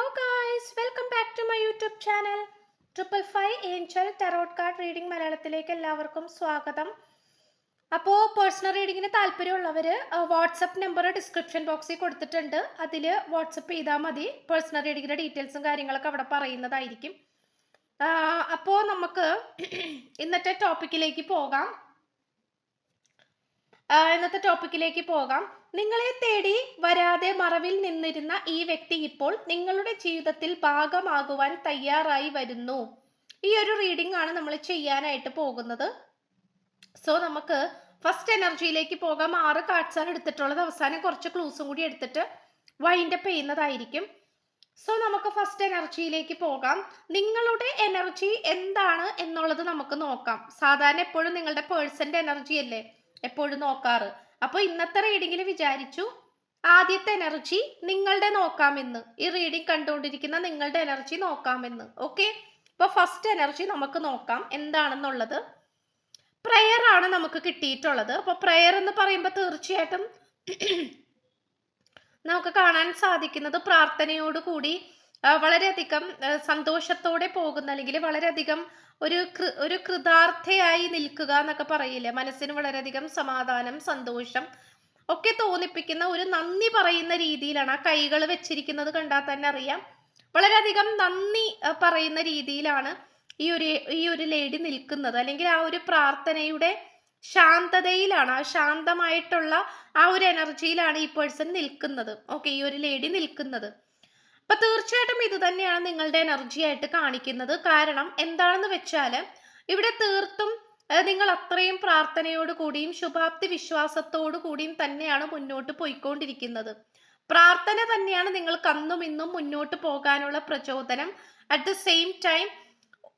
Hello guys welcome back to my YouTube channel triple five angel tarot card reading മലയാളത്തിലേക്ക് എല്ലാവർക്കും സ്വാഗതം. അപ്പോൾ personal റീഡിങ്ങിന് താല്പര്യമുള്ളവർ വാട്സപ്പ് നമ്പർ ഡിസ്ക്രിപ്ഷൻ ബോക്സിൽ കൊടുത്തിട്ടുണ്ട്. അതിൽ വാട്സപ്പ് ചെയ്താൽ മതി. പേഴ്സണൽ റീഡിങ്ങിന്റെ ഡീറ്റെയിൽസും കാര്യങ്ങളൊക്കെ അവിടെ പറയുന്നതായിരിക്കും. അപ്പോൾ നമുക്ക് ഇന്നത്തെ ടോപ്പിക്കിലേക്ക് പോകാം. ഇന്നത്തെ ടോപ്പിക്കിലേക്ക് പോകാം. നിങ്ങളെ തേടി വരാതെ മറവിൽ നിന്നിരുന്ന ഈ വ്യക്തി ഇപ്പോൾ നിങ്ങളുടെ ജീവിതത്തിൽ ഭാഗമാകുവാൻ തയ്യാറായി വരുന്നു. ഈ ഒരു റീഡിംഗ് ആണ് നമ്മൾ ചെയ്യാനായിട്ട് പോകുന്നത്. സോ നമുക്ക് ഫസ്റ്റ് എനർജിയിലേക്ക് പോകാം. ആറ് കാർഡ്സ് ആണ് എടുത്തിട്ടുള്ളത്. അവസാനം കുറച്ച് ക്ലൂസും കൂടി എടുത്തിട്ട് വൈൻഡപ്പ് ചെയ്യുന്നതായിരിക്കും. സോ നമുക്ക് ഫസ്റ്റ് എനർജിയിലേക്ക് പോകാം. നിങ്ങളുടെ എനർജി എന്താണ് എന്നുള്ളത് നമുക്ക് നോക്കാം. സാധാരണ എപ്പോഴും നിങ്ങളുടെ പേഴ്സന്റെ എനർജി അല്ലേ? എപ്പോഴും നോക്കാറ്. അപ്പൊ ഇന്നത്തെ റീഡിങ്ങിൽ വിചാരിച്ചു ആദ്യത്തെ എനർജി നിങ്ങളുടെ നോക്കാമെന്ന് ഈ റീഡിംഗ് കണ്ടുകൊണ്ടിരിക്കുന്ന നിങ്ങളുടെ എനർജി നോക്കാമെന്ന്. ഓക്കെ അപ്പൊ ഫസ്റ്റ് എനർജി നമുക്ക് നോക്കാം എന്താണെന്നുള്ളത്. പ്രയർ ആണ് നമുക്ക് കിട്ടിയിട്ടുള്ളത്. അപ്പൊ പ്രയർ എന്ന് പറയുമ്പോൾ തീർച്ചയായിട്ടും നമുക്ക് കാണാൻ സാധിക്കുന്നത് പ്രാർത്ഥനയോടുകൂടി ആ, വളരെയധികം സന്തോഷത്തോടെ പോകുന്ന അല്ലെങ്കിൽ വളരെയധികം ഒരു ഒരു കൃതാർത്ഥയായി നിൽക്കുക എന്നൊക്കെ പറയില്ലേ? മനസ്സിന് വളരെയധികം സമാധാനം സന്തോഷം ഒക്കെ തോന്നിപ്പിക്കുന്ന ഒരു നന്ദി പറയുന്ന രീതിയിലാണ് ആ കൈകൾ വെച്ചിരിക്കുന്നത് കണ്ടാൽ തന്നെ അറിയാം. വളരെയധികം നന്ദി പറയുന്ന രീതിയിലാണ് ഈ ഒരു ഈ ഒരു ലേഡി നിൽക്കുന്നത്. അല്ലെങ്കിൽ ആ ഒരു പ്രാർത്ഥനയുടെ ശാന്തതയിലാണ് ആ ശാന്തമായിട്ടുള്ള ആ ഒരു എനർജിയിലാണ് ഈ പേഴ്സൺ നിൽക്കുന്നത്. ഓക്കെ ഈ ഒരു ലേഡി നിൽക്കുന്നത്. അപ്പൊ തീർച്ചയായിട്ടും ഇത് തന്നെയാണ് നിങ്ങളുടെ എനർജി ആയിട്ട് കാണിക്കുന്നത്. കാരണം എന്താണെന്ന് വെച്ചാൽ ഇവിടെ തീർത്തും നിങ്ങൾ അത്രയും പ്രാർത്ഥനയോട് കൂടിയും ശുഭാപ്തി വിശ്വാസത്തോടു കൂടിയും തന്നെയാണ് മുന്നോട്ട് പോയിക്കൊണ്ടിരിക്കുന്നത്. പ്രാർത്ഥന തന്നെയാണ് നിങ്ങൾ കന്നും ഇന്നും മുന്നോട്ട് പോകാനുള്ള പ്രചോദനം. അറ്റ് ദ സെയിം ടൈം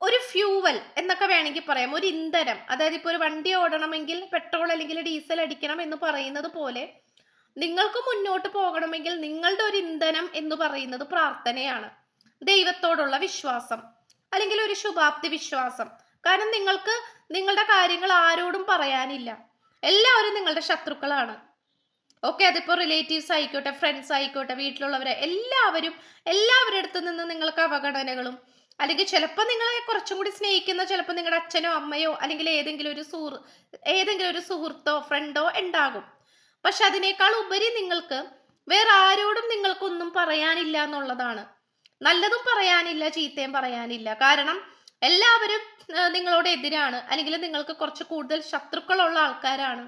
ഒരു ഫ്യൂവൽ എന്നൊക്കെ വേണമെങ്കിൽ പറയാം. ഒരു ഇന്ധനം അതായത് ഇപ്പോൾ ഒരു വണ്ടി ഓടണമെങ്കിൽ പെട്രോൾ അല്ലെങ്കിൽ ഡീസൽ അടിക്കണം എന്ന് പറയുന്നത് പോലെ നിങ്ങൾക്ക് മുന്നോട്ട് പോകണമെങ്കിൽ നിങ്ങളുടെ ഒരു ഇന്ധനം എന്ന് പറയുന്നത് പ്രാർത്ഥനയാണ്. ദൈവത്തോടുള്ള വിശ്വാസം അല്ലെങ്കിൽ ഒരു ശുഭാപ്തി വിശ്വാസം. കാരണം നിങ്ങൾക്ക് നിങ്ങളുടെ കാര്യങ്ങൾ ആരോടും പറയാനില്ല. എല്ലാവരും നിങ്ങളുടെ ശത്രുക്കളാണ്. ഓക്കെ അതിപ്പോൾ റിലേറ്റീവ്സ് ആയിക്കോട്ടെ ഫ്രണ്ട്സ് ആയിക്കോട്ടെ വീട്ടിലുള്ളവരെ എല്ലാവരും എല്ലാവരുടെ അടുത്ത് നിന്ന് നിങ്ങൾക്ക് അവഗണനകളും അല്ലെങ്കിൽ ചിലപ്പോൾ നിങ്ങളെ കുറച്ചും കൂടി സ്നേഹിക്കുന്ന ചിലപ്പോൾ നിങ്ങളുടെ അച്ഛനോ അമ്മയോ അല്ലെങ്കിൽ ഏതെങ്കിലും ഒരു സുഹൃ ഏതെങ്കിലും ഒരു സുഹൃത്തോ ഫ്രണ്ടോ ഉണ്ടാകും. പക്ഷെ അതിനേക്കാൾ ഉപരി നിങ്ങൾക്ക് വേറെ ആരോടും നിങ്ങൾക്കൊന്നും പറയാനില്ല എന്നുള്ളതാണ്. നല്ലതും പറയാനില്ല ചീത്തയും പറയാനില്ല. കാരണം എല്ലാവരും നിങ്ങളോട് എതിരാണ്. അല്ലെങ്കിൽ നിങ്ങൾക്ക് കുറച്ച് കൂടുതൽ ശത്രുക്കളുള്ള ആൾക്കാരാണ്.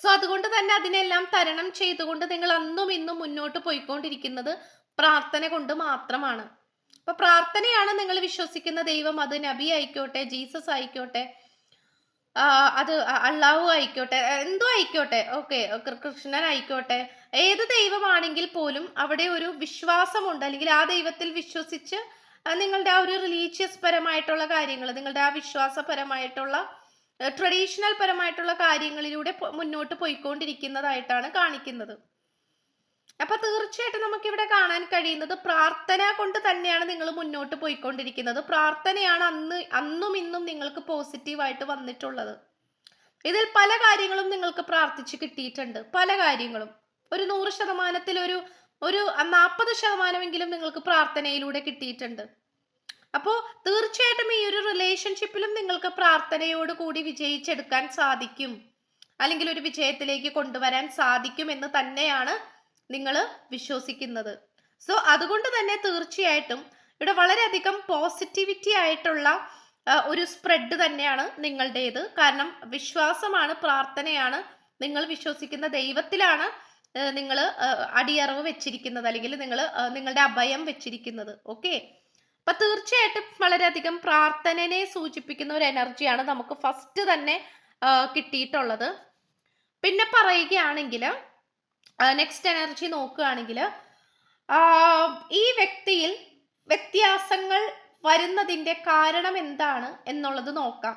സോ അതുകൊണ്ട് തന്നെ അതിനെല്ലാം തരണം ചെയ്തുകൊണ്ട് നിങ്ങൾ അന്നും ഇന്നും മുന്നോട്ട് പോയിക്കൊണ്ടിരിക്കുന്നത് പ്രാർത്ഥന കൊണ്ട് മാത്രമാണ്. അപ്പൊ പ്രാർത്ഥനയാണ് നിങ്ങൾ വിശ്വസിക്കുന്ന ദൈവം. അത് നബി ആയിക്കോട്ടെ ജീസസ് ആയിക്കോട്ടെ അത് അള്ളാഹു ആയിക്കോട്ടെ എന്തോ ആയിക്കോട്ടെ ഓക്കെ കൃഷ്ണൻ ആയിക്കോട്ടെ ഏത് ദൈവമാണെങ്കിൽ പോലും അവിടെ ഒരു വിശ്വാസമുണ്ട് അല്ലെങ്കിൽ ആ ദൈവത്തിൽ വിശ്വസിച്ച് നിങ്ങളുടെ ആ ഒരു റിലീജിയസ് പരമായിട്ടുള്ള കാര്യങ്ങൾ നിങ്ങളുടെ ആ വിശ്വാസപരമായിട്ടുള്ള ട്രഡീഷണൽ പരമായിട്ടുള്ള കാര്യങ്ങളിലൂടെ മുന്നോട്ട് പോയിക്കൊണ്ടിരിക്കുന്നതായിട്ടാണ് കാണിക്കുന്നത്. അപ്പൊ തീർച്ചയായിട്ടും നമുക്ക് ഇവിടെ കാണാൻ കഴിയുന്നത് പ്രാർത്ഥന കൊണ്ട് തന്നെയാണ് നിങ്ങൾ മുന്നോട്ട് പോയിക്കൊണ്ടിരിക്കുന്നത്. പ്രാർത്ഥനയാണ് അന്ന് അന്നും ഇന്നും നിങ്ങൾക്ക് പോസിറ്റീവായിട്ട് വന്നിട്ടുള്ളത്. ഇതിൽ പല കാര്യങ്ങളും നിങ്ങൾക്ക് പ്രാർത്ഥിച്ച് കിട്ടിയിട്ടുണ്ട്. പല കാര്യങ്ങളും. ഒരു നൂറ് ശതമാനത്തിൽ ഒരു ഒരു നാൽപ്പത് ശതമാനമെങ്കിലും നിങ്ങൾക്ക് പ്രാർത്ഥനയിലൂടെ കിട്ടിയിട്ടുണ്ട്. അപ്പോൾ തീർച്ചയായിട്ടും ഈ ഒരു റിലേഷൻഷിപ്പിലും നിങ്ങൾക്ക് പ്രാർത്ഥനയോട് കൂടി വിജയിച്ചെടുക്കാൻ സാധിക്കും. അല്ലെങ്കിൽ ഒരു വിജയത്തിലേക്ക് കൊണ്ടുവരാൻ സാധിക്കും എന്ന് തന്നെയാണ് നിങ്ങൾ വിശ്വസിക്കുന്നത്. സോ അതുകൊണ്ട് തന്നെ തീർച്ചയായിട്ടും ഇവിടെ വളരെയധികം പോസിറ്റിവിറ്റി ആയിട്ടുള്ള ഒരു സ്പ്രെഡ് തന്നെയാണ് നിങ്ങളുടേത്. കാരണം വിശ്വാസമാണ് പ്രാർത്ഥനയാണ് നിങ്ങൾ വിശ്വസിക്കുന്ന ദൈവത്തിലാണ് നിങ്ങൾ അടിയറവ് വെച്ചിരിക്കുന്നത് അല്ലെങ്കിൽ നിങ്ങൾ നിങ്ങളുടെ അഭയം വെച്ചിരിക്കുന്നത്. ഓക്കെ അപ്പൊ തീർച്ചയായിട്ടും വളരെയധികം പ്രാർത്ഥനനെ സൂചിപ്പിക്കുന്ന ഒരു എനർജിയാണ് നമുക്ക് ഫസ്റ്റ് തന്നെ കിട്ടിയിട്ടുള്ളത്. പിന്നെ പറയുകയാണെങ്കിൽ നെക്സ്റ്റ് എനർജി നോക്കുകയാണെങ്കിൽ ഈ വ്യക്തിയിൽ വ്യത്യാസങ്ങൾ വരുന്നതിന്റെ കാരണം എന്താണ് എന്നുള്ളത് നോക്കാം.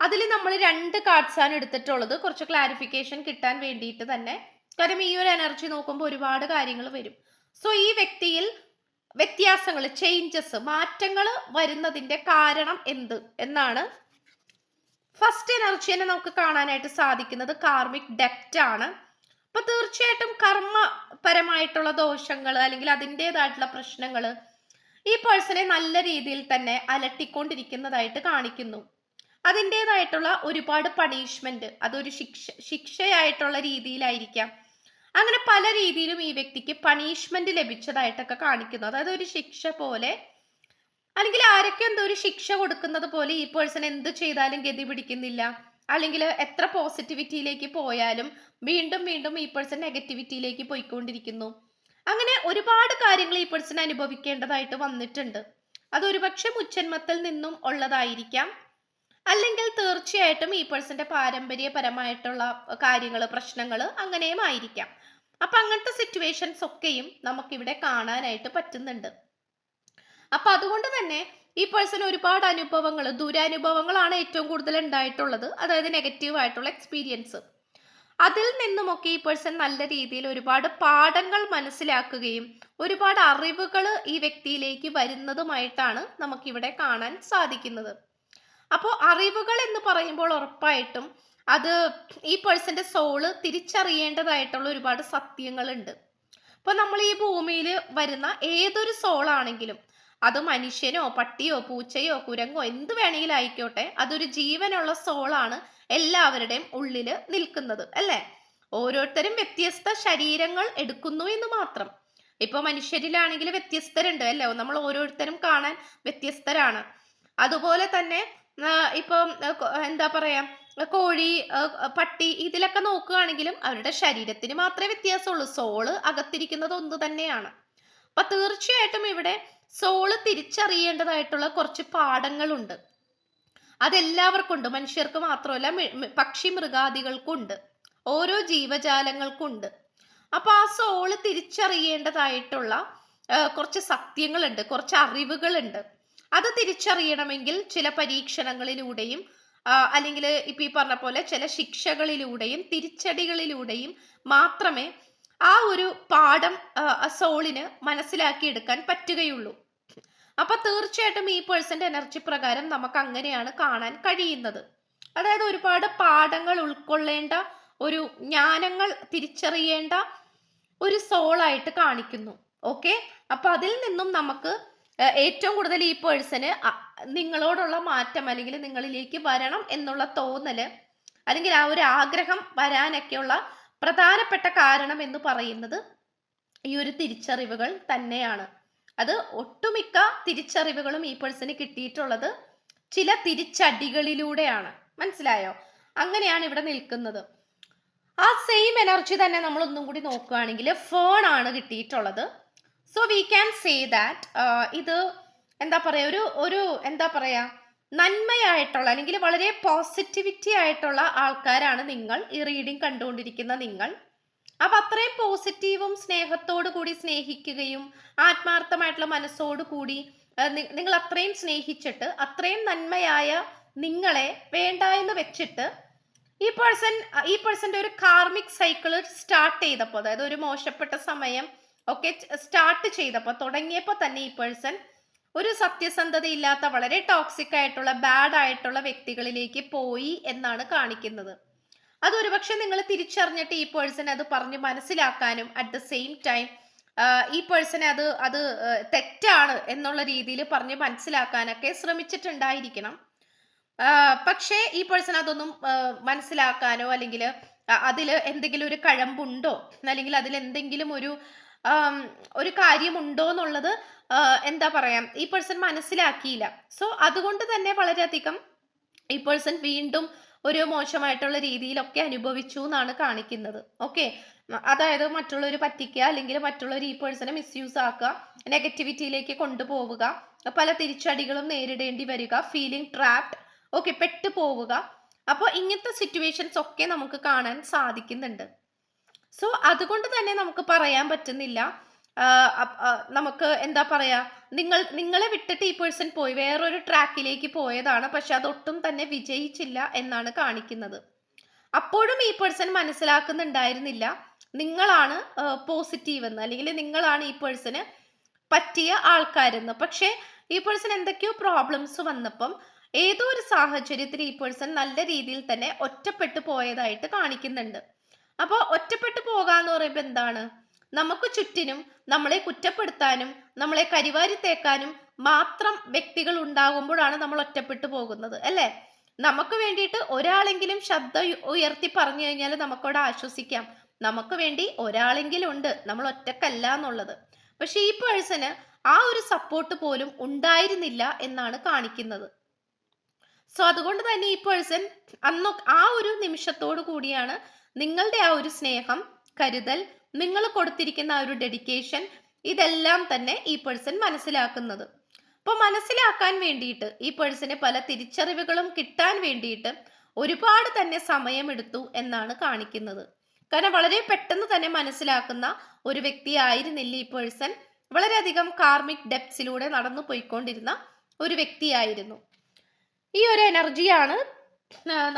അതിൽ നമ്മൾ രണ്ട് കാർഡ്സാണ് എടുത്തിട്ടുള്ളത്. കുറച്ച് ക്ലാരിഫിക്കേഷൻ കിട്ടാൻ വേണ്ടിയിട്ട് തന്നെ. കാരണം ഈ ഒരു എനർജി നോക്കുമ്പോൾ ഒരുപാട് കാര്യങ്ങൾ വരും. സോ ഈ വ്യക്തിയിൽ വ്യത്യാസങ്ങൾ ചേഞ്ചസ് മാറ്റങ്ങൾ വരുന്നതിന്റെ കാരണം എന്ത് എന്നാണ് ഫസ്റ്റ് എനർജി തന്നെ നമുക്ക് കാണാനായിട്ട് സാധിക്കുന്നത് കാർമിക് ഡെപ്റ്റ് ആണ്. അപ്പൊ തീർച്ചയായിട്ടും കർമ്മപരമായിട്ടുള്ള ദോഷങ്ങൾ അല്ലെങ്കിൽ അതിന്റെതായിട്ടുള്ള പ്രശ്നങ്ങൾ ഈ പേഴ്സണെ നല്ല രീതിയിൽ തന്നെ അലട്ടിക്കൊണ്ടിരിക്കുന്നതായിട്ട് കാണിക്കുന്നു. അതിന്റെതായിട്ടുള്ള ഒരുപാട് പണിഷ്മെന്റ് അതൊരു ശിക്ഷ ശിക്ഷയായിട്ടുള്ള രീതിയിലായിരിക്കാം. അങ്ങനെ പല രീതിയിലും ഈ വ്യക്തിക്ക് പണിഷ്മെന്റ് ലഭിച്ചതായിട്ടൊക്കെ കാണിക്കുന്നു. അതായത് ഒരു ശിക്ഷ പോലെ അല്ലെങ്കിൽ ആരൊക്കെ എന്തോ ഒരു ശിക്ഷ കൊടുക്കുന്നത് പോലെ ഈ പേഴ്സൺ എന്ത് ചെയ്താലും ഗതി പിടിക്കുന്നില്ല. അല്ലെങ്കിൽ എത്ര പോസിറ്റിവിറ്റിയിലേക്ക് പോയാലും വീണ്ടും വീണ്ടും ഈ പേഴ്സൺ നെഗറ്റിവിറ്റിയിലേക്ക് പോയിക്കൊണ്ടിരിക്കുന്നു. അങ്ങനെ ഒരുപാട് കാര്യങ്ങൾ ഈ പേഴ്സൺ അനുഭവിക്കേണ്ടതായിട്ട് വന്നിട്ടുണ്ട്. അത് ഒരുപക്ഷെ മുച്ചന്മത്തിൽ നിന്നും ഉള്ളതായിരിക്കാം. അല്ലെങ്കിൽ തീർച്ചയായിട്ടും ഈ പേഴ്സന്റെ പാരമ്പര്യപരമായിട്ടുള്ള കാര്യങ്ങൾ പ്രശ്നങ്ങൾ അങ്ങനെയും ആയിരിക്കാം. അപ്പൊ അങ്ങനത്തെ സിറ്റുവേഷൻസ് ഒക്കെയും നമുക്കിവിടെ കാണാനായിട്ട് പറ്റുന്നുണ്ട്. അപ്പൊ അതുകൊണ്ട് തന്നെ ഈ പേഴ്സൺ ഒരുപാട് അനുഭവങ്ങൾ ദുരനുഭവങ്ങളാണ് ഏറ്റവും കൂടുതൽ ഉണ്ടായിട്ടുള്ളത്. അതായത് നെഗറ്റീവ് ആയിട്ടുള്ള എക്സ്പീരിയൻസ് അതിൽ നിന്നുമൊക്കെ ഈ പേഴ്സൺ നല്ല രീതിയിൽ ഒരുപാട് പാഠങ്ങൾ മനസ്സിലാക്കുകയും ഒരുപാട് അറിവുകൾ ഈ വ്യക്തിയിലേക്ക് വരുന്നതുമായിട്ടാണ് നമുക്കിവിടെ കാണാൻ സാധിക്കുന്നത്. അപ്പോൾ അറിവുകൾ എന്ന് പറയുമ്പോൾ ഉറപ്പായിട്ടും അത് ഈ പേഴ്സന്റെ സോൾ തിരിച്ചറിയേണ്ടതായിട്ടുള്ള ഒരുപാട് സത്യങ്ങളുണ്ട്. അപ്പോൾ നമ്മൾ ഈ ഭൂമിയിൽ വരുന്ന ഏതൊരു സോളാണെങ്കിലും അത് മനുഷ്യനോ പട്ടിയോ പൂച്ചയോ കുരങ്ങോ എന്ത് വേണമെങ്കിലും ആയിക്കോട്ടെ അതൊരു ജീവനുള്ള സോളാണ് എല്ലാവരുടെയും ഉള്ളിൽ നിൽക്കുന്നത് അല്ലേ? ഓരോരുത്തരും വ്യത്യസ്ത ശരീരങ്ങൾ എടുക്കുന്നു എന്ന് മാത്രം. ഇപ്പൊ മനുഷ്യരിലാണെങ്കിൽ വ്യത്യസ്തരുണ്ട് അല്ലേ? നമ്മൾ ഓരോരുത്തരും കാണാൻ വ്യത്യസ്തരാണ്. അതുപോലെ തന്നെ ഇപ്പം എന്താ പറയാ കോഴി പട്ടി ഇതിലൊക്കെ നോക്കുകയാണെങ്കിലും അവരുടെ ശരീരത്തിന് മാത്രമേ വ്യത്യാസമുള്ളൂ. സോൾ അകത്തിരിക്കുന്നത് ഒന്ന് തന്നെയാണ്. അപ്പൊ തീർച്ചയായിട്ടും ഇവിടെ സോൾ തിരിച്ചറിയേണ്ടതായിട്ടുള്ള കുറച്ച് പാഠങ്ങളുണ്ട്. അതെല്ലാവർക്കും ഉണ്ട് മനുഷ്യർക്ക് മാത്രമല്ല പക്ഷി മൃഗാദികൾക്കുണ്ട്. ഓരോ ജീവജാലങ്ങൾക്കുണ്ട്. അപ്പൊ ആ സോൾ തിരിച്ചറിയേണ്ടതായിട്ടുള്ള കുറച്ച് സത്യങ്ങളുണ്ട് കുറച്ച് അറിവുകളുണ്ട്. അത് തിരിച്ചറിയണമെങ്കിൽ ചില പരീക്ഷണങ്ങളിലൂടെയും അല്ലെങ്കിൽ ഇപ്പൊ ഈ പറഞ്ഞ പോലെ ചില ശിക്ഷകളിലൂടെയും തിരിച്ചടികളിലൂടെയും മാത്രമേ ആ ഒരു പാഠം സോളിന് മനസ്സിലാക്കിയെടുക്കാൻ പറ്റുകയുള്ളൂ. അപ്പൊ തീർച്ചയായിട്ടും ഈ പേഴ്സന്റെ എനർജി പ്രകാരം നമുക്ക് അങ്ങനെയാണ് കാണാൻ കഴിയുന്നത്. അതായത് ഒരുപാട് പാഠങ്ങൾ ഉൾക്കൊള്ളേണ്ട ഒരു ജ്ഞാനങ്ങൾ തിരിച്ചറിയേണ്ട ഒരു സോളായിട്ട് കാണിക്കുന്നു. ഓക്കെ അപ്പൊ അതിൽ നിന്നും നമുക്ക് ഏറ്റവും കൂടുതൽ ഈ പേഴ്സന് നിങ്ങളോടുള്ള മാറ്റം അല്ലെങ്കിൽ നിങ്ങളിലേക്ക് വരണം എന്നുള്ള തോന്നൽ അല്ലെങ്കിൽ ആ ഒരു ആഗ്രഹം വരാനൊക്കെയുള്ള പ്രധാനപ്പെട്ട കാരണം എന്ന് പറയുന്നത് ഈ ഒരു തിരിച്ചറിവുകൾ തന്നെയാണ്. അത് ഒട്ടുമിക്ക തിരിച്ചറിവുകളും ഈ പേഴ്സന് കിട്ടിയിട്ടുള്ളത് ചില തിരിച്ചടികളിലൂടെയാണ്. മനസ്സിലായോ? അങ്ങനെയാണ് ഇവിടെ നിൽക്കുന്നത്. ആ സെയിം എനർജി തന്നെ നമ്മൾ ഒന്നും കൂടി നോക്കുകയാണെങ്കിൽ ഫോൺ ആണ് കിട്ടിയിട്ടുള്ളത്. So we can say that ഇത് എന്താ പറയുക ഒരു ഒരു എന്താ പറയുക നന്മയായിട്ടുള്ള അല്ലെങ്കിൽ വളരെ പോസിറ്റിവിറ്റി ആയിട്ടുള്ള ആൾക്കാരാണ് നിങ്ങൾ ഈ റീഡിംഗ് കണ്ടുകൊണ്ടിരിക്കുന്ന നിങ്ങൾ. അപ്പൊ അത്രയും പോസിറ്റീവും സ്നേഹത്തോടു കൂടി സ്നേഹിക്കുകയും ആത്മാർത്ഥമായിട്ടുള്ള മനസ്സോടു കൂടി നിങ്ങൾ അത്രയും സ്നേഹിച്ചിട്ട് അത്രയും നന്മയായ നിങ്ങളെ വേണ്ട എന്ന് വെച്ചിട്ട് ഈ പേഴ്സൺ ഈ പേഴ്സന്റെ ഒരു കാർമിക് സൈക്കിൾ സ്റ്റാർട്ട് ചെയ്തപ്പോൾ അതായത് ഒരു മോശപ്പെട്ട സമയം ഒക്കെ സ്റ്റാർട്ട് ചെയ്തപ്പോൾ തുടങ്ങിയപ്പോൾ തന്നെ ഈ പേഴ്സൺ ഒരു സത്യസന്ധത ഇല്ലാത്ത വളരെ ടോക്സിക് ആയിട്ടുള്ള ബാഡ് ആയിട്ടുള്ള വ്യക്തികളിലേക്ക് പോയി എന്നാണ് കാണിക്കുന്നത്. അത് ഒരുപക്ഷെ നിങ്ങൾ തിരിച്ചറിഞ്ഞിട്ട് ഈ പേഴ്സൺ അത് പറഞ്ഞ് മനസ്സിലാക്കാനും അറ്റ് ദ സെയിം ടൈം ഈ പേഴ്സണെ അത് അത് തെറ്റാണ് എന്നുള്ള രീതിയിൽ പറഞ്ഞ് മനസ്സിലാക്കാനൊക്കെ ശ്രമിച്ചിട്ടുണ്ടായിരിക്കണം. പക്ഷേ ഈ പേഴ്സൺ അതൊന്നും മനസ്സിലാക്കാനോ അല്ലെങ്കിൽ അതിൽ എന്തെങ്കിലും ഒരു കഴമ്പുണ്ടോ? അല്ലെങ്കിൽ അതിൽ എന്തെങ്കിലും ഒരു ഒരു കാര്യമുണ്ടോ എന്നുള്ളത് എന്താ പറയാ ഈ പേഴ്സൺ മനസ്സിലാക്കിയില്ല. സോ അതുകൊണ്ട് തന്നെ വളരെയധികം ഈ പേഴ്സൺ വീണ്ടും ഒരു മോശമായിട്ടുള്ള രീതിയിലൊക്കെ അനുഭവിച്ചു എന്നാണ് കാണിക്കുന്നത്. ഓക്കെ അതായത് മറ്റുള്ളവർ പറ്റിക്കുക അല്ലെങ്കിൽ മറ്റുള്ളവർ ഈ പേഴ്സണെ മിസ്യൂസ് ആക്കുക നെഗറ്റിവിറ്റിയിലേക്ക് കൊണ്ടുപോവുക പല തിരിച്ചടികളും നേരിടേണ്ടി വരിക ഫീലിംഗ് ട്രാപ്ഡ് ഓക്കെ പെട്ടു പോവുക. അപ്പോൾ ഇങ്ങനത്തെ സിറ്റുവേഷൻസ് ഒക്കെ നമുക്ക് കാണാൻ സാധിക്കുന്നുണ്ട്. സോ അതുകൊണ്ട് തന്നെ നമുക്ക് പറയാൻ പറ്റുന്നില്ല നമുക്ക് എന്താ പറയാ നിങ്ങൾ നിങ്ങളെ വിട്ടിട്ട് ഈ പേഴ്സൺ പോയി വേറൊരു ട്രാക്കിലേക്ക് പോയതാണ് പക്ഷെ അതൊട്ടും തന്നെ വിജയിച്ചില്ല എന്നാണ് കാണിക്കുന്നത്. അപ്പോഴും ഈ പേഴ്സൺ മനസ്സിലാക്കുന്നുണ്ടായിരുന്നില്ല നിങ്ങളാണ് പോസിറ്റീവ് എന്ന് അല്ലെങ്കിൽ നിങ്ങളാണ് ഈ പേഴ്സന് പറ്റിയ ആൾക്കാരെന്ന്. പക്ഷേ ഈ പേഴ്സൺ എന്തൊക്കെയോ പ്രോബ്ലംസ് വന്നപ്പം ഏതോ ഒരു സാഹചര്യത്തിൽ ഈ പേഴ്സൺ നല്ല രീതിയിൽ തന്നെ ഒറ്റപ്പെട്ടു പോയതായിട്ട് കാണിക്കുന്നുണ്ട്. അപ്പോൾ ഒറ്റപ്പെട്ടു പോകാന്ന് പറയുമ്പോൾ എന്താണ്? നമുക്ക് ചുറ്റിനും നമ്മളെ കുറ്റപ്പെടുത്താനും നമ്മളെ കരിവാരി തേക്കാനും മാത്രം വ്യക്തികൾ ഉണ്ടാകുമ്പോഴാണ് നമ്മൾ ഒറ്റപ്പെട്ടു പോകുന്നത് അല്ലേ? നമുക്ക് വേണ്ടിയിട്ട് ഒരാളെങ്കിലും ശബ്ദം ഉയർത്തി പറഞ്ഞു കഴിഞ്ഞാൽ നമുക്കവിടെ ആശ്വസിക്കാം. നമുക്ക് വേണ്ടി ഒരാളെങ്കിലും ഉണ്ട്. നമ്മൾ ഒറ്റക്കല്ല എന്നുള്ളത്. പക്ഷെ ഈ പേഴ്സന് ആ ഒരു സപ്പോർട്ട് പോലും ഉണ്ടായിരുന്നില്ല എന്നാണ് കാണിക്കുന്നത്. സോ അതുകൊണ്ട് തന്നെ ഈ പേഴ്സൺ അന്ന് ആ ഒരു നിമിഷത്തോടു കൂടിയാണ് നിങ്ങളുടെ ആ ഒരു സ്നേഹം കരുതൽ നിങ്ങൾ കൊടുത്തിരിക്കുന്ന ആ ഒരു ഡെഡിക്കേഷൻ ഇതെല്ലാം തന്നെ ഈ പേഴ്സൺ മനസ്സിലാക്കുന്നത്. അപ്പോൾ മനസ്സിലാക്കാൻ വേണ്ടിയിട്ട് ഈ പേഴ്സണെ പല തിരിച്ചറിവുകളും കിട്ടാൻ വേണ്ടിയിട്ട് ഒരുപാട് തന്നെ സമയമെടുത്തു എന്നാണ് കാണിക്കുന്നത്. കാരണം വളരെ പെട്ടെന്ന് തന്നെ മനസ്സിലാക്കുന്ന ഒരു വ്യക്തിയായിരുന്നില്ല ഈ പേഴ്സൺ വളരെയധികം കാർമിക് ഡെപ്സിലൂടെ നടന്നു പോയിക്കൊണ്ടിരുന്ന ഒരു വ്യക്തിയായിരുന്നു. ഈ ഒരു എനർജിയാണ്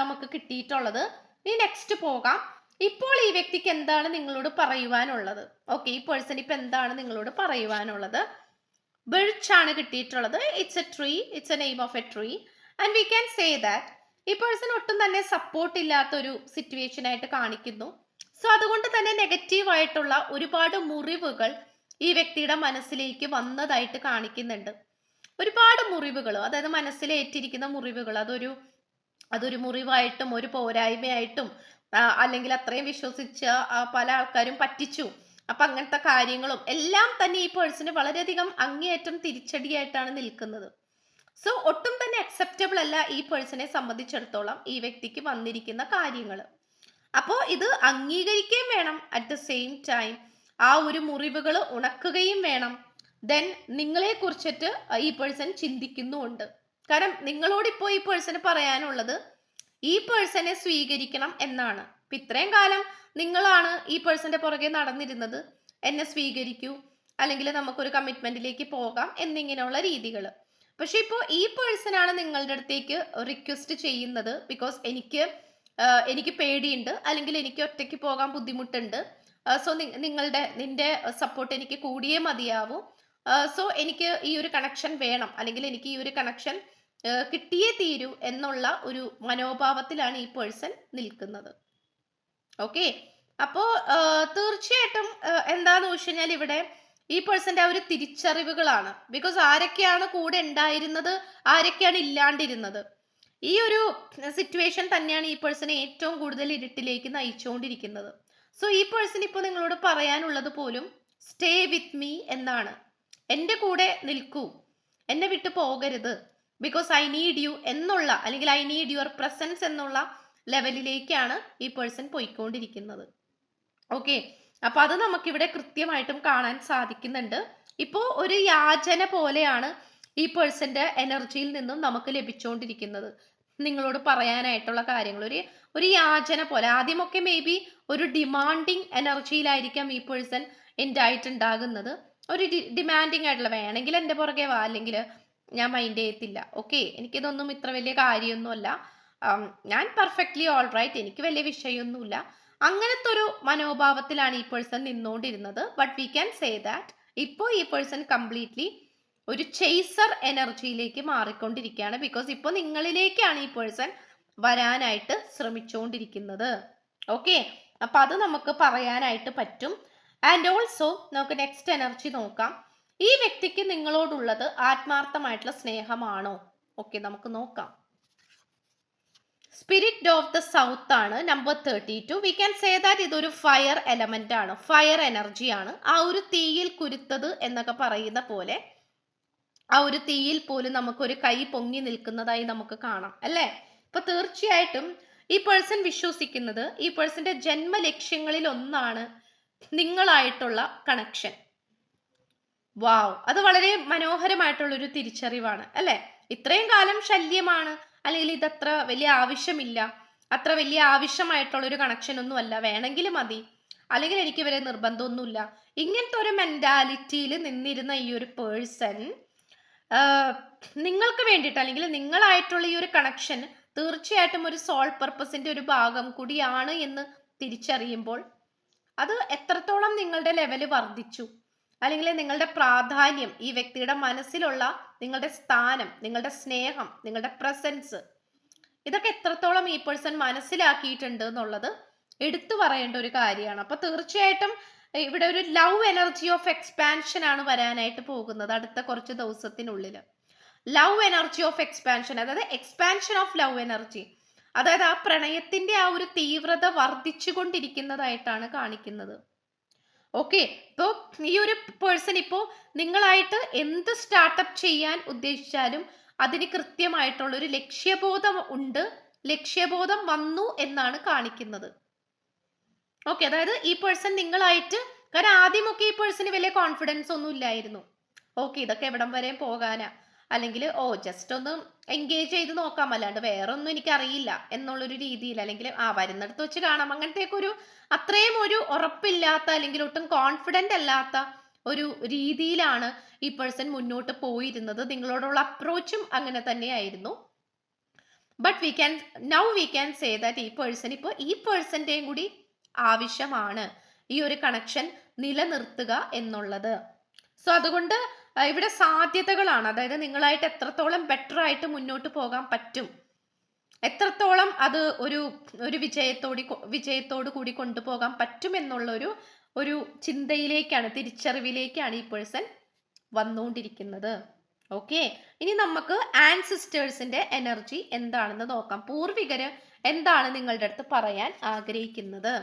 നമുക്ക് കിട്ടിയിട്ടുള്ളത്. ഇനി നെക്സ്റ്റ് പോകാം. ഇപ്പോൾ ഈ വ്യക്തിക്ക് എന്താണ് നിങ്ങളോട് പറയുവാനുള്ളത്? ഓക്കെ ഈ പേഴ്സൺ ഇപ്പൊ എന്താണ് നിങ്ങളോട് പറയുവാനുള്ളത്? ബിർച്ച് ആണ് കിട്ടിയിട്ടുള്ളത്. It's a tree it's a name of a tree and we can say that ഈ പേഴ്സൺ ഒട്ടും തന്നെ സപ്പോർട്ട് ഇല്ലാത്ത ഒരു സിറ്റുവേഷൻ ആയിട്ട് കാണിക്കുന്നു. സോ അതുകൊണ്ട് തന്നെ നെഗറ്റീവ് ആയിട്ടുള്ള ഒരുപാട് മുറിവുകൾ ഈ വ്യക്തിയുടെ മനസ്സിലേക്ക് വന്നതായിട്ട് കാണിക്കുന്നുണ്ട്. ഒരുപാട് മുറിവുകൾ അതായത് മനസ്സിലേറ്റിരിക്കുന്ന മുറിവുകൾ അതൊരു അതൊരു മുറിവായിട്ടും ഒരു പോരായ്മയായിട്ടും അല്ലെങ്കിൽ അത്രയും വിശ്വസിച്ച പല ആൾക്കാരും പറ്റിച്ചു. അപ്പൊ അങ്ങനത്തെ കാര്യങ്ങളും എല്ലാം തന്നെ ഈ പേഴ്സന് വളരെയധികം അങ്ങേയറ്റം തിരിച്ചടിയായിട്ടാണ് നിൽക്കുന്നത്. സോ ഒട്ടും തന്നെ അക്സെപ്റ്റബിൾ അല്ല ഈ പേഴ്സണെ സംബന്ധിച്ചിടത്തോളം ഈ വ്യക്തിക്ക് വന്നിരിക്കുന്ന കാര്യങ്ങൾ അപ്പോൾ ഇത് അംഗീകരിക്കുകയും വേണം. അറ്റ് ദ സെയിം ടൈം ആ ഒരു മുറിവുകൾ ഉണക്കുകയും വേണം. ദെൻ നിങ്ങളെ കുറിച്ചിട്ട് ഈ പേഴ്സൺ ചിന്തിക്കുന്നുമുണ്ട്. കാരണം നിങ്ങളോട് ഇപ്പോൾ ഈ പേഴ്സണ് പറയാനുള്ളത് ഈ പേഴ്സണെ സ്വീകരിക്കണം എന്നാണ്. ഇപ്പൊ ഇത്രയും കാലം നിങ്ങളാണ് ഈ പേഴ്സന്റെ പുറകെ നടന്നിരുന്നത്. എന്നെ സ്വീകരിക്കൂ. അല്ലെങ്കിൽ നമുക്കൊരു കമ്മിറ്റ്മെന്റിലേക്ക് പോകാം എന്നിങ്ങനെയുള്ള രീതികൾ പക്ഷെ ഇപ്പോൾ ഈ പേഴ്സൺ ആണ് നിങ്ങളുടെ അടുത്തേക്ക് റിക്വസ്റ്റ് ചെയ്യുന്നത്. ബിക്കോസ് എനിക്ക് എനിക്ക് പേടിയുണ്ട്. അല്ലെങ്കിൽ എനിക്ക് ഒറ്റയ്ക്ക് പോകാൻ ബുദ്ധിമുട്ടുണ്ട്. സോ നിങ്ങളുടെ നിന്റെ സപ്പോർട്ട് എനിക്ക് കൂടിയേ മതിയാവൂ. സോ എനിക്ക് ഈ ഒരു കണക്ഷൻ വേണം. അല്ലെങ്കിൽ എനിക്ക് ഈ ഒരു കണക്ഷൻ കിട്ടിയേ തീരൂ എന്നുള്ള ഒരു മനോഭാവത്തിലാണ് ഈ പേഴ്സൺ നിൽക്കുന്നത്. ഓക്കെ? അപ്പോ തീർച്ചയായിട്ടും എന്താന്ന് വെച്ച് കഴിഞ്ഞാൽ ഇവിടെ ഈ പേഴ്സന്റെ ആ ഒരു തിരിച്ചറിവുകളാണ്. ബിക്കോസ് ആരൊക്കെയാണ് കൂടെ ഉണ്ടായിരുന്നത് ആരൊക്കെയാണ് ഇല്ലാണ്ടിരുന്നത്? ഈ ഒരു സിറ്റുവേഷൻ തന്നെയാണ് ഈ പേഴ്സണെ ഏറ്റവും കൂടുതൽ ഇരുട്ടിലേക്ക് നയിച്ചുകൊണ്ടിരിക്കുന്നത്. സോ ഈ പേഴ്സൺ ഇപ്പോൾ നിങ്ങളോട് പറയാനുള്ളത് പോലും സ്റ്റേ വിത്ത് മീ എന്നാണ്. എന്റെ കൂടെ നിൽക്കൂ. എന്നെ വിട്ടു പോകരുത്. ബിക്കോസ് ഐ നീഡ് യു എന്നുള്ള അല്ലെങ്കിൽ ഐ നീഡ് യുവർ പ്രസൻസ് എന്നുള്ള ലെവലിലേക്കാണ് ഈ പേഴ്സൺ പോയിക്കൊണ്ടിരിക്കുന്നത്. ഓക്കെ അപ്പൊ അത് നമുക്കിവിടെ കൃത്യമായിട്ടും കാണാൻ സാധിക്കുന്നുണ്ട്. ഇപ്പോൾ ഒരു യാചന പോലെയാണ് ഈ പേഴ്സന്റെ എനർജിയിൽ നിന്നും നമുക്ക് ലഭിച്ചുകൊണ്ടിരിക്കുന്നത് നിങ്ങളോട് പറയാനായിട്ടുള്ള കാര്യങ്ങൾ. ഒരു ഒരു യാചന പോലെ. ആദ്യമൊക്കെ മേ ബി ഒരു ഡിമാൻഡിങ് എനർജിയിലായിരിക്കാം ഈ പേഴ്സൺ എന്റെ ആയിട്ടുണ്ടാകുന്നത് ഒരു ഡിമാൻഡിങ് ആയിട്ടുള്ള വേണമെങ്കിൽ എന്റെ പുറകെ വാ അല്ലെങ്കിൽ ഞാൻ മൈൻഡ് ചെയ്യത്തില്ല. ഓക്കെ എനിക്കിതൊന്നും ഇത്ര വലിയ കാര്യമൊന്നുമല്ല. ഞാൻ പെർഫെക്റ്റ്ലി ഓൾ റൈറ്റ് എനിക്ക് വലിയ വിഷയമൊന്നുമില്ല. അങ്ങനത്തെ ഒരു മനോഭാവത്തിലാണ് ഈ person നിന്നുകൊണ്ടിരുന്നത്. But we can say that ഇപ്പോൾ ഈ പേഴ്സൺ കംപ്ലീറ്റ്ലി ഒരു ചേസർ എനർജിയിലേക്ക് മാറിക്കൊണ്ടിരിക്കുകയാണ്. ബിക്കോസ് ഇപ്പോൾ നിങ്ങളിലേക്കാണ് ഈ പേഴ്സൺ വരാനായിട്ട് ശ്രമിച്ചുകൊണ്ടിരിക്കുന്നത്. ഓക്കെ അപ്പൊ അത് നമുക്ക് പറയാനായിട്ട് പറ്റും. ആൻഡ് ഓൾസോ നമുക്ക് നെക്സ്റ്റ് എനർജി നോക്കാം. ഈ വ്യക്തിക്ക് നിങ്ങളോടുള്ളത് ആത്മാർത്ഥമായിട്ടുള്ള സ്നേഹമാണോ? ഓക്കെ നമുക്ക് നോക്കാം. സ്പിരിറ്റ് ഓഫ് ദ സൗത്ത് ആണ് number thirty two we can say that ഇതൊരു ഫയർ എലമെന്റ് ആണ്. ഫയർ എനർജി ആണ്. ആ ഒരു തീയിൽ കുരുത്തത് എന്നൊക്കെ പറയുന്ന പോലെ ആ ഒരു തീയിൽ പോലും നമുക്കൊരു കൈ പൊങ്ങി നിൽക്കുന്നതായി നമുക്ക് കാണാം അല്ലേ? അപ്പൊ തീർച്ചയായിട്ടും ഈ പേഴ്സൺ വിശ്വസിക്കുന്നത് ഈ പേഴ്സന്റെ ജന്മ ലക്ഷ്യങ്ങളിൽ ഒന്നാണ് നിങ്ങളായിട്ടുള്ള കണക്ഷൻ വാവ് അത് വളരെ മനോഹരമായിട്ടുള്ള ഒരു തിരിച്ചറിവാണ് അല്ലെ? ഇത്രയും കാലം ശല്യമാണ് അല്ലെങ്കിൽ ഇതത്ര വലിയ ആവശ്യമില്ല അത്ര വലിയ ആവശ്യമായിട്ടുള്ള ഒരു കണക്ഷൻ ഒന്നും അല്ല. വേണമെങ്കിൽ മതി. അല്ലെങ്കിൽ എനിക്ക് വരെ നിർബന്ധമൊന്നുമില്ല. ഇങ്ങനത്തെ ഒരു മെന്റാലിറ്റിയിൽ നിന്നിരുന്ന ഈ ഒരു പേഴ്സൺ നിങ്ങൾക്ക് വേണ്ടിയിട്ട് അല്ലെങ്കിൽ നിങ്ങളായിട്ടുള്ള ഈ ഒരു കണക്ഷൻ തീർച്ചയായിട്ടും ഒരു സോൾ പർപ്പസിന്റെ ഒരു ഭാഗം കൂടിയാണ് എന്ന് തിരിച്ചറിയുമ്പോൾ അത് എത്രത്തോളം നിങ്ങളുടെ ലെവൽ വർദ്ധിച്ചു. അല്ലെങ്കിൽ നിങ്ങളുടെ പ്രാധാന്യം ഈ വ്യക്തിയുടെ മനസ്സിലുള്ള നിങ്ങളുടെ സ്ഥാനം നിങ്ങളുടെ സ്നേഹം നിങ്ങളുടെ പ്രസൻസ് ഇതൊക്കെ എത്രത്തോളം ഈ പേഴ്സൺ മനസ്സിലാക്കിയിട്ടുണ്ട് എന്നുള്ളത് എടുത്തു പറയേണ്ട ഒരു കാര്യമാണ്. അപ്പൊ തീർച്ചയായിട്ടും ഇവിടെ ഒരു ലവ് എനർജി ഓഫ് എക്സ്പാൻഷൻ ആണ് വരാനായിട്ട് പോകുന്നത് അടുത്ത കുറച്ച് ദിവസത്തിനുള്ളിൽ. ലവ് എനർജി ഓഫ് എക്സ്പാൻഷൻ അതായത് എക്സ്പാൻഷൻ ഓഫ് ലവ് എനർജി അതായത് ആ പ്രണയത്തിന്റെ ആ ഒരു തീവ്രത വർദ്ധിച്ചു കൊണ്ടിരിക്കുന്നതായിട്ടാണ് കാണിക്കുന്നത്. ഓക്കെ ഇപ്പോൾ ഈ ഒരു പേഴ്സൺ ഇപ്പോൾ നിങ്ങളായിട്ട് എന്ത് സ്റ്റാർട്ടപ്പ് ചെയ്യാൻ ഉദ്ദേശിച്ചാലും അതിന് കൃത്യമായിട്ടുള്ളൊരു ലക്ഷ്യബോധം ഉണ്ട്. ലക്ഷ്യബോധം വന്നു എന്നാണ് കാണിക്കുന്നത്. ഓക്കെ അതായത് ഈ പേഴ്സൺ നിങ്ങളായിട്ട് കാരണം ആദ്യമൊക്കെ ഈ പേഴ്സണ് വലിയ കോൺഫിഡൻസ് ഒന്നും ഇല്ലായിരുന്നു. ഓക്കെ ഇതൊക്കെ എവിടം വരെയും പോകാനാ? അല്ലെങ്കിൽ ഓ ജസ്റ്റ് ഒന്ന് എൻഗേജ് ചെയ്ത് നോക്കാം. അല്ലാണ്ട് വേറെ ഒന്നും എനിക്കറിയില്ല എന്നുള്ളൊരു രീതിയിൽ അല്ലെങ്കിൽ ആ വരുന്നിടത്ത് വെച്ച് കാണാം. അങ്ങനത്തേക്ക് ഒരു അത്രയും ഒരു ഉറപ്പില്ലാത്ത അല്ലെങ്കിൽ ഒട്ടും കോൺഫിഡന്റ് അല്ലാത്ത ഒരു രീതിയിലാണ് ഈ പേഴ്സൺ മുന്നോട്ട് പോയിരുന്നത്. നിങ്ങളോടുള്ള അപ്രോച്ചും അങ്ങനെ തന്നെയായിരുന്നു. But we can now we can say that ഈ പേഴ്സൺ ഇപ്പോൾ ഈ പേഴ്സന്റെയും കൂടി ആവശ്യമാണ് ഈ ഒരു കണക്ഷൻ നിലനിർത്തുക എന്നുള്ളത്. സോ അതുകൊണ്ട് ഇവിടെ സാധ്യതകളാണ്. അതായത് നിങ്ങളായിട്ട് എത്രത്തോളം ബെറ്റർ ആയിട്ട് മുന്നോട്ട് പോകാൻ പറ്റും. എത്രത്തോളം അത് ഒരു ഒരു വിജയത്തോടി വിജയത്തോട് കൂടി കൊണ്ടുപോകാൻ പറ്റും എന്നുള്ളൊരു ഒരു ചിന്തയിലേക്കാണ് തിരിച്ചറിവിലേക്കാണ് ഈ പേഴ്സൺ വന്നുകൊണ്ടിരിക്കുന്നത്. ഓക്കെ ഇനി നമുക്ക് ആൻസിസ്റ്റേഴ്സിന്റെ എനർജി എന്താണെന്ന് നോക്കാം. പൂർവികര് എന്താണ് നിങ്ങളുടെ അടുത്ത് പറയാൻ ആഗ്രഹിക്കുന്നത്?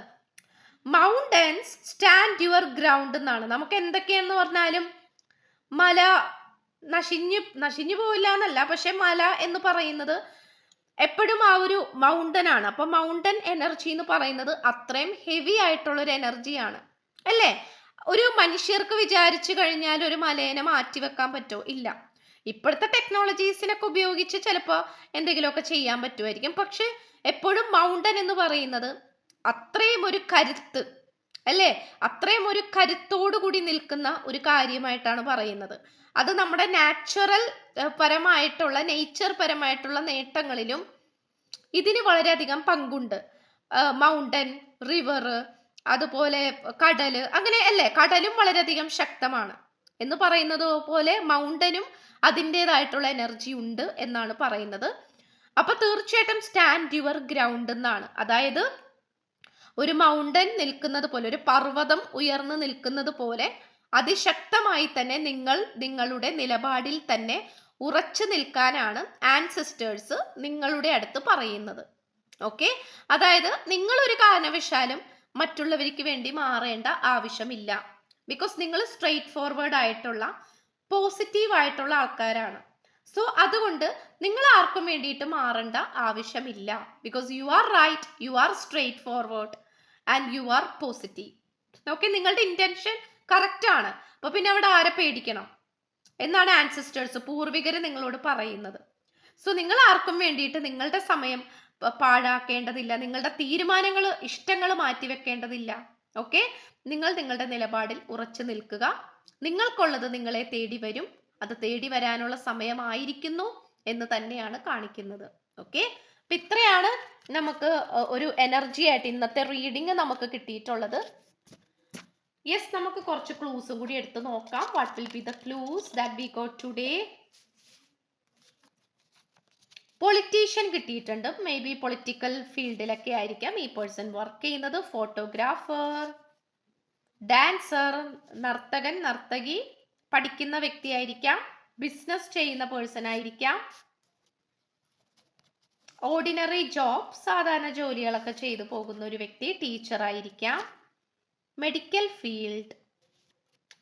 മൗണ്ടൻസ് സ്റ്റാൻഡ് യുവർ ഗ്രൗണ്ട് എന്നാണ്. നമുക്ക് എന്തൊക്കെയെന്ന് പറഞ്ഞാലും മല നശിഞ്ഞു നശിഞ്ഞു പോവില്ല എന്നല്ല പക്ഷെ മല എന്ന് പറയുന്നത് എപ്പോഴും ആ ഒരു മൗണ്ടൻ ആണ്. അപ്പൊ മൗണ്ടൻ എനർജി എന്ന് പറയുന്നത് അത്രയും ഹെവി ആയിട്ടുള്ള ഒരു എനർജിയാണ് അല്ലേ? ഒരു മനുഷ്യർക്ക് വിചാരിച്ചു കഴിഞ്ഞാൽ ഒരു മലേനെ മാറ്റി വെക്കാൻ പറ്റുമോ ഇല്ല. ഇപ്പോഴത്തെ ടെക്നോളജീസിനൊക്കെ ഉപയോഗിച്ച് ചിലപ്പോൾ എന്തെങ്കിലുമൊക്കെ ചെയ്യാൻ പറ്റുമായിരിക്കും. പക്ഷെ എപ്പോഴും മൗണ്ടൻ എന്ന് പറയുന്നത് അത്രയും ഒരു കരുത്ത് അല്ലേ? അത്രയും ഒരു കരുത്തോടു കൂടി നിൽക്കുന്ന ഒരു കാര്യമായിട്ടാണ് പറയുന്നത്. അത് നമ്മുടെ നാച്ചുറൽ പരമായിട്ടുള്ള നേച്ചർ പരമായിട്ടുള്ള നേട്ടങ്ങളിലും ഇതിന് വളരെയധികം പങ്കുണ്ട്. മൗണ്ടൻ റിവർ അതുപോലെ കടൽ അങ്ങനെ അല്ലേ? കടലും വളരെയധികം ശക്തമാണ് എന്ന് പറയുന്നത് പോലെ മൗണ്ടനും അതിന്റെതായിട്ടുള്ള എനർജി ഉണ്ട് എന്നാണ് പറയുന്നത്. അപ്പൊ തീർച്ചയായിട്ടും സ്റ്റാൻഡ് യുവർ ഗ്രൗണ്ട് എന്നാണ്. അതായത് ഒരു മൗണ്ടൻ നിൽക്കുന്നത് പോലെ ഒരു പർവതം ഉയർന്നു നിൽക്കുന്നത് പോലെ അതിശക്തമായി തന്നെ നിങ്ങൾ നിങ്ങളുടെ നിലപാടിൽ തന്നെ ഉറച്ചു നിൽക്കാനാണ് ആൻസിസ്റ്റേഴ്സ് നിങ്ങളുടെ അടുത്ത് പറയുന്നത്. ഓക്കെ അതായത് നിങ്ങൾ ഒരു കാരണവശാലും മറ്റുള്ളവർക്ക് വേണ്ടി മാറേണ്ട ആവശ്യമില്ല. ബിക്കോസ് നിങ്ങൾ സ്ട്രെയിറ്റ് ഫോർവേഡ് ആയിട്ടുള്ള പോസിറ്റീവ് ആയിട്ടുള്ള ആൾക്കാരാണ്. സോ അതുകൊണ്ട് നിങ്ങൾ ആർക്കും വേണ്ടിയിട്ട് മാറേണ്ട ആവശ്യമില്ല. Because you are right you are straightforward and you are positive okay നിങ്ങളുടെ ഇന്റൻഷൻ കറക്റ്റ് ആണ്. അപ്പൊ പിന്നെ അവിടെ ആരെ പേടിക്കണം? എന്നാണ് ആൻസിസ്റ്റേഴ്സ് പൂർവികർ നിങ്ങളോട് പറയുന്നത്. സോ നിങ്ങൾ ആർക്കും വേണ്ടിയിട്ട് നിങ്ങളുടെ സമയം പാഴാക്കേണ്ടതില്ല. നിങ്ങളുടെ തീരുമാനങ്ങൾ ഇഷ്ടങ്ങൾ മാറ്റിവെക്കേണ്ടതില്ല. ഓക്കെ നിങ്ങൾ നിങ്ങളുടെ നിലപാടിൽ ഉറച്ചു നിൽക്കുക. നിങ്ങൾക്കുള്ളത് നിങ്ങളെ തേടി വരും. അത് തേടി വരാനുള്ള സമയമായിരിക്കുന്നു എന്ന് തന്നെയാണ് കാണിക്കുന്നത്. ഓക്കെ അപ്പൊ ഇത്രയാണ് നമുക്ക് ഒരു എനർജി ആയിട്ട് ഇന്നത്തെ റീഡിങ് നമുക്ക് കിട്ടിയിട്ടുള്ളത്. യെസ് നമുക്ക് കുറച്ച് ക്ലൂസും കൂടി എടുത്ത് നോക്കാം. What will be the clues that we got today politician കിട്ടിയിട്ടുണ്ട്. മേ ബി പൊളിറ്റിക്കൽ ഫീൽഡിലൊക്കെ ആയിരിക്കാം. ഈ പേഴ്സൺ വർക്ക് ചെയ്യുന്നത്. ഫോട്ടോഗ്രാഫർ ഡാൻസർ നർത്തകൻ നർത്തകി പഠിക്കുന്ന വ്യക്തിയായിരിക്കാം ബിസിനസ് ചെയ്യുന്ന പേഴ്സൺ ആയിരിക്കാം. ഓർഡിനറി ജോബ് സാധാരണ ജോലികളൊക്കെ ചെയ്തു പോകുന്ന ഒരു വ്യക്തി ടീച്ചർ ആയിരിക്കാം. Medical field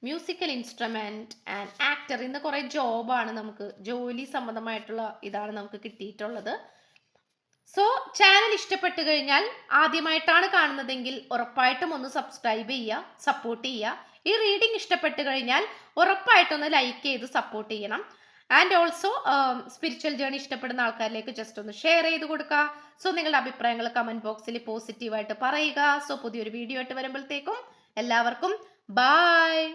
musical instrument and actor ഇന്ന് കുറേ ജോബാണ് നമുക്ക് ജോലി സംബന്ധമായിട്ടുള്ള ഇതാണ് നമുക്ക് കിട്ടിയിട്ടുള്ളത്. സോ ചാനൽ ഇഷ്ടപ്പെട്ടു കഴിഞ്ഞാൽ ആദ്യമായിട്ടാണ് കാണുന്നതെങ്കിൽ ഉറപ്പായിട്ടും ഒന്ന് സബ്സ്ക്രൈബ് ചെയ്യുക സപ്പോർട്ട് ചെയ്യുക. ഈ റീഡിംഗ് ഇഷ്ടപ്പെട്ടു കഴിഞ്ഞാൽ ഉറപ്പായിട്ടൊന്ന് ലൈക്ക് ചെയ്ത് സപ്പോർട്ട് ചെയ്യണം. ആൻഡ് ഓൾസോ സ്പിരിച്വൽ ജേണി ഇഷ്ടപ്പെടുന്ന ആൾക്കാരിലേക്ക് ജസ്റ്റ് ഒന്ന് ഷെയർ ചെയ്ത് കൊടുക്കുക. സോ നിങ്ങളുടെ അഭിപ്രായങ്ങൾ കമന്റ് ബോക്സിൽ പോസിറ്റീവായിട്ട് പറയുക. സോ പുതിയൊരു വീഡിയോ ആയിട്ട് വരുമ്പോഴത്തേക്കും എല്ലാവർക്കും ബായ്